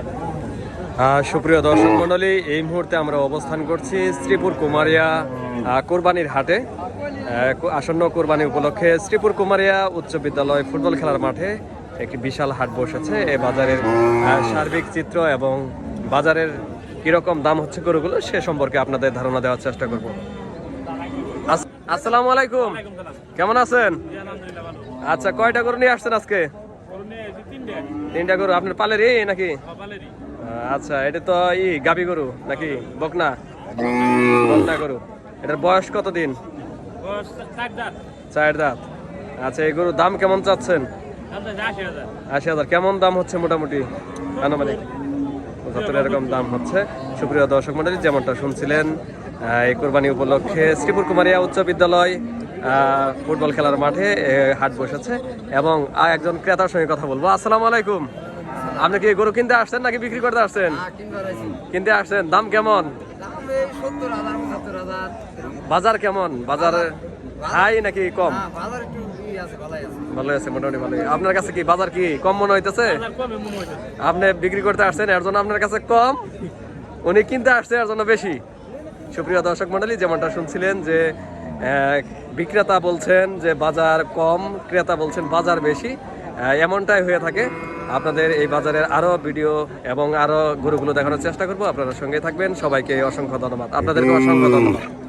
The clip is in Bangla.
আহ, সুপ্রিয় দর্শক মণ্ডলী এই মুহূর্তে আমরা অবস্থান করছি শ্রীপুর কুমারিয়া কোরবানির হাটে। আসন্ন কোরবানি উপলক্ষে শ্রীপুর কুমারিয়া উচ্চ বিদ্যালয় ফুটবল খেলার মাঠে একটি বিশাল হাট বসেছে। এই বাজারের সার্বিক চিত্র এবং বাজারের কীরকম দাম হচ্ছে গরুগুলো সে সম্পর্কে আপনাদের ধারণা দেওয়ার চেষ্টা করব। আসসালামু আলাইকুম। কেমন আছেন? আচ্ছা কয়টা গরু নিয়ে আসছেন আজকে? তিনটা গরু আপনার পালেরই নাকি? আচ্ছা এটা তো ই গাবি গরু নাকি? বকনা? বকনা গরু। এটার বয়স কতদিন? চার দাঁত। আচ্ছা এই গরুর দাম কেমন চাচ্ছেন? আশি হাজার। কেমন দাম হচ্ছে মোটামুটি? আনুমানিক? পঁচাত্তর এরকম দাম হচ্ছে। সুপ্রিয় দর্শক মন্ডলী যেমনটা শুনছিলেন এই কোরবানি উপলক্ষে শ্রীপুর কুমারিয়া উচ্চ বিদ্যালয় ফুটবল খেলার মাঠে হাট বসেছে এবং একজন ক্রেতার সঙ্গে কথা বলব। আসসালামু আলাইকুম। আপনি কি গরু কিনতে আসছেন নাকি বিক্রি করতে আসছেন? কিনতে আসছেন। দাম কেমন? বাজার কেমন? বাজার হাই নাকি কম? ভালো আছে মোটামুটি ভালো আপনার কাছে কি বাজার কি কম মনে হইতেছে। আপনি বিক্রি করতে আসছেন এর জন্য আপনার কাছে কম। উনি কিনতে আসছে এর জন্য বেশি। সুপ্রিয় দর্শক মন্ডলী যেমনটা শুনছিলেন যে বিক্রেতা বলছেন যে বাজার কম, ক্রেতা বলছেন বাজার বেশি। এমনটাই হয়ে থাকে। আপনাদের এই বাজারের আরও ভিডিও এবং আরও গরুগুলো দেখানোর চেষ্টা করব। আপনারা সঙ্গে থাকবেন। সবাইকে অসংখ্য ধন্যবাদ। আপনাদেরকে অসংখ্য ধন্যবাদ।